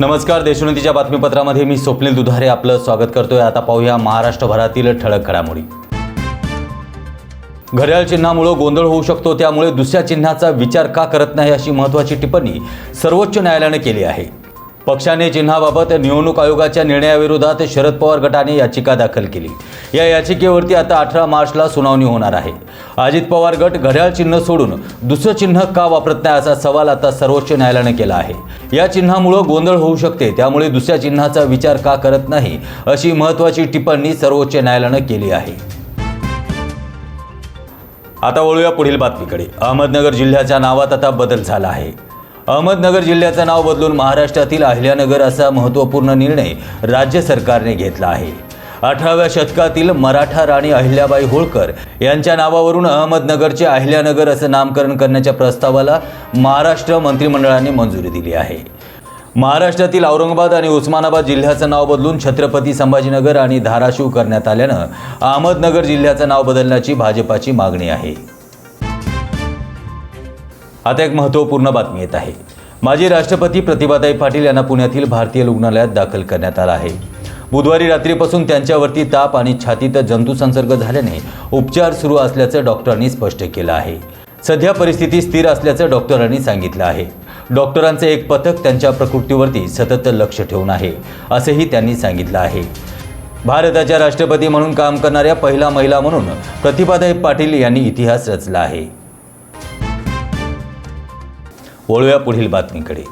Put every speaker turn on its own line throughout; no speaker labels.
नमस्कार देशोन्नतीच्या बातमीपत्रामध्ये मी स्वप्नील दुधारे आपलं स्वागत करतोय. आता पाहूया महाराष्ट्रभरातील ठळक घडामोडी. घड्याळ चिन्हामुळे गोंधळ होऊ शकतो त्यामुळे दुसऱ्या चिन्हाचा विचार का करत नाही अशी महत्त्वाची टिप्पणी सर्वोच्च न्यायालयाने केली आहे. पक्षाने चिन्हाबाबत निवडणूक आयोगाच्या निर्णयाविरोधात शरद पवार गटाने याचिका दाखल केली. या याचिकेवरती आता अठरा मार्चला सुनावणी होणार आहे. अजित पवार गट घड्याळ चिन्ह सोडून दुसरं चिन्ह का वापरत नाही असा सवाल आता सर्वोच्च न्यायालयाने केला आहे. या चिन्हामुळं गोंधळ होऊ शकते त्यामुळे दुसऱ्या चिन्हाचा विचार का करत नाही अशी महत्त्वाची टिप्पणी सर्वोच्च न्यायालयानं केली आहे. आता वळूया पुढील बातमीकडे. अहमदनगर जिल्ह्याच्या नावात आता बदल झाला आहे. अहमदनगर जिल्ह्याचं नाव बदलून महाराष्ट्रातील अहिल्यानगर असा महत्त्वपूर्ण निर्णय राज्य सरकारने घेतला आहे. अठराव्या शतकातील मराठा राणी अहिल्याबाई होळकर यांच्या नावावरून अहमदनगरचे अहिल्यानगर असं नामकरण करण्याच्या प्रस्तावाला महाराष्ट्र मंत्रिमंडळाने मंजुरी दिली आहे. महाराष्ट्रातील औरंगाबाद आणि उस्मानाबाद जिल्ह्याचं नाव बदलून छत्रपती संभाजीनगर आणि धाराशिव करण्यात आल्यानं अहमदनगर जिल्ह्याचं नाव बदलण्याची भाजपाची मागणी आहे. आता एक महत्त्वपूर्ण बातमी येत आहे. माजी राष्ट्रपती प्रतिभाताई पाटील यांना पुण्यातील भारतीय रुग्णालयात दाखल करण्यात आलं आहे. बुधवारी रात्रीपासून त्यांच्यावरती ताप आणि छातीत जंतुसंसर्ग झाल्याने उपचार सुरू असल्याचं डॉक्टरांनी स्पष्ट केलं आहे. सध्या परिस्थिती स्थिर असल्याचं डॉक्टरांनी सांगितलं आहे. डॉक्टरांचे एक पथक त्यांच्या प्रकृतीवरती सतत लक्ष ठेवून आहे असंही त्यांनी सांगितलं आहे. भारताच्या राष्ट्रपती म्हणून काम करणाऱ्या पहिला महिला म्हणून प्रतिभादाई पाटील यांनी इतिहास रचला आहे. वळूया पुढील बातमीकडे.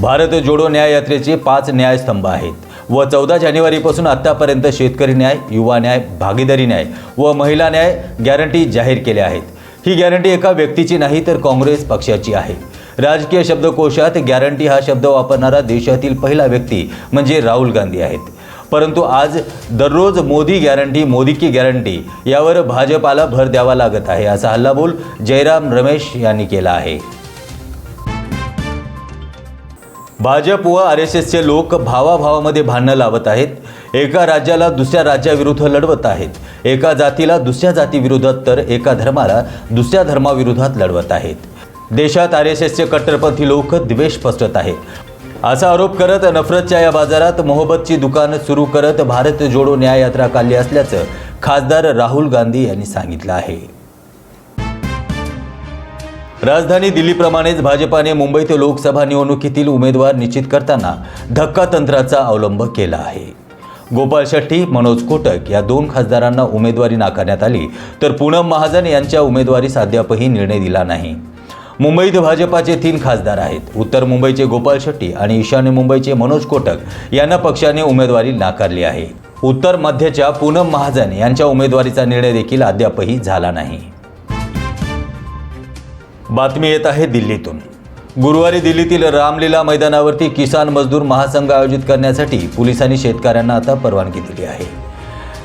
भारत जोडो न्याय यात्रेचे पाच न्यायस्तंभ आहेत. व चौदा जानेवारीपासून आत्तापर्यंत शेतकरी न्याय युवा न्याय भागीदारी न्याय व महिला न्याय गॅरंटी जाहीर केल्या आहेत. ही गॅरंटी एका व्यक्तीची नाही तर काँग्रेस पक्षाची आहे. राजकीय शब्दकोशात गॅरंटी हा शब्द वापरणारा देशातील पहिला व्यक्ती म्हणजे राहुल गांधी आहेत. परंतु आज दररोज मोदी गॅरंटी मोदी की गॅरंटी यावर भाजपाला भर द्यावा लागत आहे असा हल्लाबोल जयराम रमेश यांनी केला आहे. भाजप व आर एस एसचे लोक भावाभावामध्ये भांडणं लावत आहेत. एका राज्याला दुसऱ्या राज्याविरुद्ध लढवत आहेत. एका जातीला दुसऱ्या जातीविरोधात तर एका धर्माला दुसऱ्या धर्माविरोधात लढवत आहेत. देशात आर एस एसचे कट्टरपंथी लोक द्वेष पसरत आहेत. असा आरोप करत नफरतच्या या बाजारात मोहब्बतची दुकानं सुरू करत भारत जोडो न्याय यात्रा काढली असल्याचं खासदार राहुल गांधी यांनी सांगितलं आहे. राजधानी दिल्लीप्रमाणेच भाजपाने मुंबईत लोकसभा निवडणुकीतील उमेदवार निश्चित करताना धक्का तंत्राचा अवलंब केला आहे. गोपाळ शेट्टी मनोज कोटक या दोन खासदारांना उमेदवारी नाकारण्यात आली तर पूनम महाजन यांच्या उमेदवारीस अद्यापही निर्णय दिला नाही. मुंबईत भाजपाचे तीन खासदार आहेत उत्तर मुंबईचे गोपाळ शेट्टी आणि ईशान्य मुंबईचे मनोज कोटक यांना पक्षाने उमेदवारी नाकारली आहे. उत्तर मध्यच्या पूनम महाजन यांच्या उमेदवारीचा निर्णय देखील अद्यापही झाला नाही. बातमी येत आहे दिल्लीतून. गुरुवारी दिल्लीतील रामलीला मैदानावरती किसान मजदूर महासंघ आयोजित करण्यासाठी पोलिसांनी शेतकऱ्यांना आता परवानगी दिली आहे.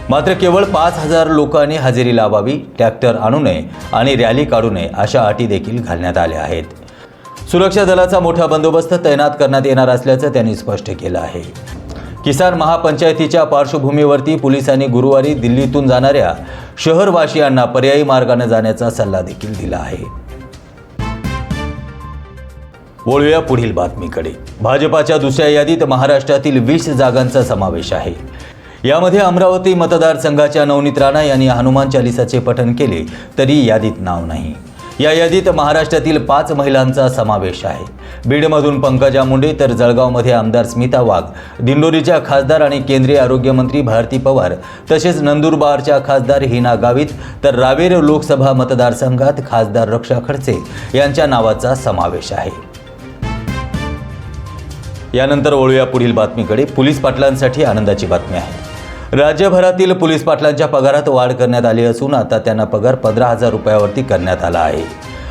मात्र केवळ पाच हजार लोकांनी हजेरी लावावी ट्रॅक्टर आणू नये आणि रॅली काढू नये अशा अटी देखील घालण्यात आल्या आहेत. सुरक्षा दलाचा मोठा बंदोबस्त तैनात करण्यात येणार असल्याचं त्यांनी स्पष्ट केलं आहे. किसान महापंचायतीच्या पार्श्वभूमीवरती पोलिसांनी गुरुवारी दिल्लीतून जाणाऱ्या शहरवासियांना पर्यायी मार्गाने जाण्याचा सल्ला देखील दिला आहे. वळूया पुढील बातमीकडे. भाजपाच्या दुसऱ्या यादीत महाराष्ट्रातील वीस जागांचा समावेश आहे. यामध्ये अमरावती मतदारसंघाच्या नवनीत राणा यांनी हनुमान चालिसाचे पठण केले तरी यादीत नाव नाही. या यादीत महाराष्ट्रातील पाच महिलांचा समावेश आहे. बीडमधून पंकजा मुंडे तर जळगावमध्ये आमदार स्मिता वाघ दिंडोरीच्या खासदार आणि केंद्रीय आरोग्यमंत्री भारती पवार तसेच नंदुरबारच्या खासदार हिना गावित तर रावेर लोकसभा मतदारसंघात खासदार रक्षा खडसे यांच्या नावाचा समावेश आहे. यानंतर वळूया पुढील बातमीकडे. पोलीस पाटलांसाठी आनंदाची बातमी आहे. राज्यभरातील पोलीस पाटलांच्या पगारात वाढ करण्यात आली असून आता त्यांना पगार पंधरा हजार रुपयावरती करण्यात आला आहे.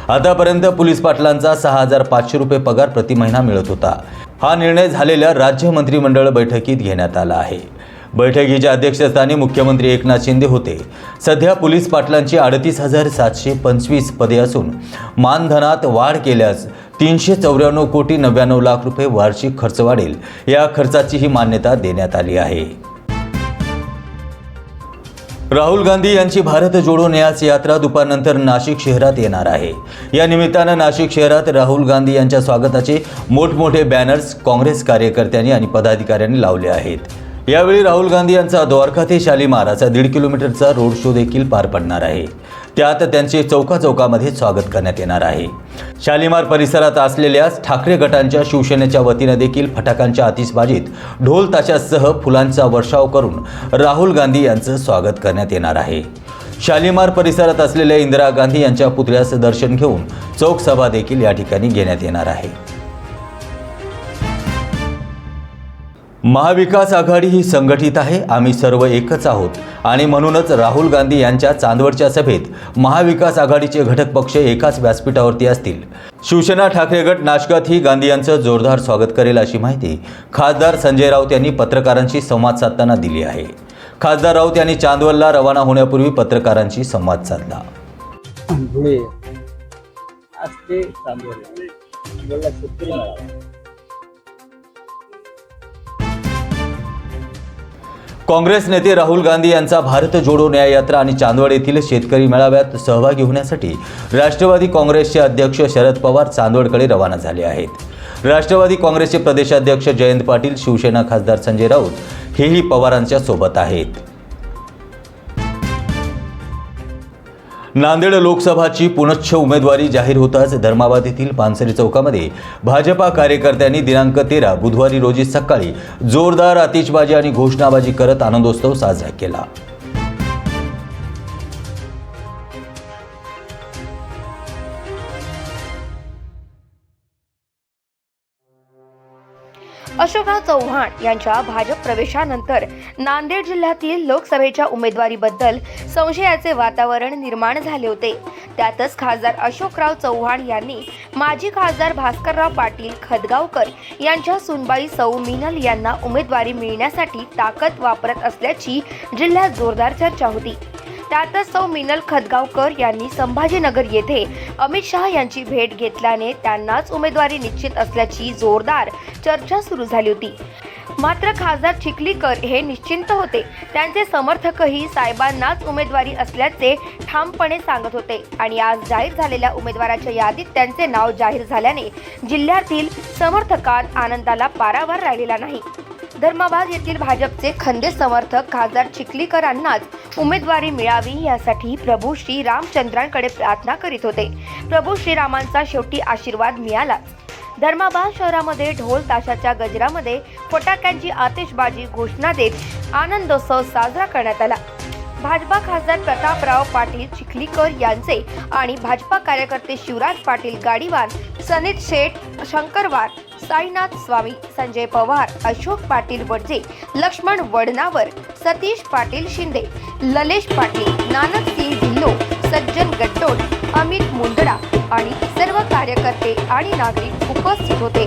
आतापर्यंत पोलीस पाटलांचा सहा हजार पाचशे रुपये पगार प्रति महिना मिळत होता. हा निर्णय झालेल्या राज्य मंत्रिमंडळ बैठकीत घेण्यात आला आहे. बैठकीच्या अध्यक्षस्थानी मुख्यमंत्री एकनाथ शिंदे होते. सध्या पोलीस पाटलांची अडतीस हजार सातशे पंचवीस पदे असून मानधनात वाढ केल्यास तीनशे चौऱ्याण्णव कोटी नव्याण्णव लाख रुपये वार्षिक खर्च वाढेल. या खर्चाचीही मान्यता देण्यात आली आहे. राहुल गांधी यांची भारत जोडो न्यास यात्रा दुपारनंतर नाशिक शहरात येणार आहे. या निमित्तानं नाशिक शहरात राहुल गांधी यांच्या स्वागताचे मोठमोठे बॅनर्स काँग्रेस कार्यकर्त्यांनी आणि पदाधिकाऱ्यांनी लावले आहेत. यावेळी राहुल गांधी यांचा द्वारका ते शालिमार असा दीड किलोमीटरचा रोड शो देखील पार पडणार आहे. त्यात त्यांचे चौका चौकामध्ये स्वागत करण्यात येणार आहे. शालिमार परिसरात असलेल्या ठाकरे गटांच्या शिवसेनेच्या वतीनं देखील फटाकांच्या आतिषबाजीत ढोल ताशासह फुलांचा वर्षाव करून राहुल गांधी यांचं स्वागत करण्यात येणार आहे. शालिमार परिसरात असलेल्या इंदिरा गांधी यांच्या पुतळ्याचं दर्शन घेऊन चौक सभा देखील या ठिकाणी घेण्यात येणार आहे. महाविकास आघाडी ही संघटित आहे आम्ही सर्व एकच आहोत. आणि म्हणूनच राहुल गांधी यांच्या चांदवडच्या सभेत महाविकास आघाडीचे घटक पक्ष एकाच व्यासपीठावरती असतील. शिवसेना ठाकरे गट नाशकात ही गांधी यांचं जोरदार स्वागत करेल अशी माहिती खासदार संजय राऊत यांनी पत्रकारांशी संवाद साधताना दिली आहे. खासदार राऊत यांनी चांदवडला रवाना होण्यापूर्वी पत्रकारांशी संवाद साधला.
आज ते
काँग्रेस नेते राहुल गांधी यांचा भारत जोडो न्याय यात्रा आणि चांदवड येथील शेतकरी मेळाव्यात सहभागी होण्यासाठी राष्ट्रवादी काँग्रेसचे अध्यक्ष शरद पवार चांदवडकडे रवाना झाले आहेत. राष्ट्रवादी काँग्रेसचे प्रदेशाध्यक्ष जयंत पाटील शिवसेना खासदार संजय राऊत हेही पवारांच्या सोबत आहेत. नांदेड लोकसभाची पुनश्च उमेदवारी जाहीर होताच धर्माबाद येथील पानसरी चौकामध्ये भाजपा कार्यकर्त्यांनी दिनांक तेरा बुधवारी रोजी सकाळी जोरदार आतिषबाजी आणि घोषणाबाजी करत आनंदोत्सव साजरा केला.
अशोकराव चव्हाण यांच्या भाजप प्रवेशानंतर नांदेड जिल्ह्यातील लोकसभेच्या उमेदवारीबद्दल संशयाचे वातावरण निर्माण झाले होते. त्यातच खासदार अशोकराव चव्हाण यांनी माजी खासदार भास्करराव पाटील खदगावकर यांच्या सुनबाई सौ मिनल यांना उमेदवारी मिळण्यासाठी ताकद वापरत असल्याची जिल्ह्यात जोरदार चर्चा होती. त्यातच सौ मिनल खदगावकर यांनी संभाजीनगर येथे अमित शहा यांची भेट घेतल्याने त्यांनाच उमेदवारी निश्चित असल्याची जोरदार चर्चा सुरू झाली होती. मात्र खासदार चिखलीकर हे निश्चिंत होते. त्यांचे समर्थकही साहेबांनाच उमेदवारी असल्याचे ठामपणे सांगत होते आणि आज जाहीर झालेल्या उमेदवाराच्या यादीत त्यांचे नाव जाहीर झाल्याने जिल्ह्यातील समर्थकांत आनंदाला पारावार राहिलेला नाही. धर्माबाद येथील भाजपचे खंदे समर्थक खासदार चिखलीकरांनाच उमेदवारी मिळावी यासाठी प्रभू श्री रामचंद्रांकडे प्रार्थना करीत होते. प्रभू श्रीरामांचा शेवटी आशीर्वाद मिळाला धर्माबाद शहरामध्ये ढोल ताशाच्या गजरामध्ये फटाक्यांची आतिषबाजी घोषणा देत आनंदोत्सव साजरा करण्यात आला. भाजपा खासदार प्रतापराव पाटील चिखलीकर यांचे आणि भाजपा कार्यकर्ते शिवराज पाटील गाडीवान सनीत शेठ शंकरवार साईनाथ स्वामी संजय पवार अशोक पाटील वडजे लक्ष्मण वडनावर सतीश पाटील शिंदे ललेश पाटील नानक सिंग ढिल्लो सज्जन गट्टोड अमित मुंदडा आणि सर्व कार्यकर्ते आणि नागरिक उपस्थित होते.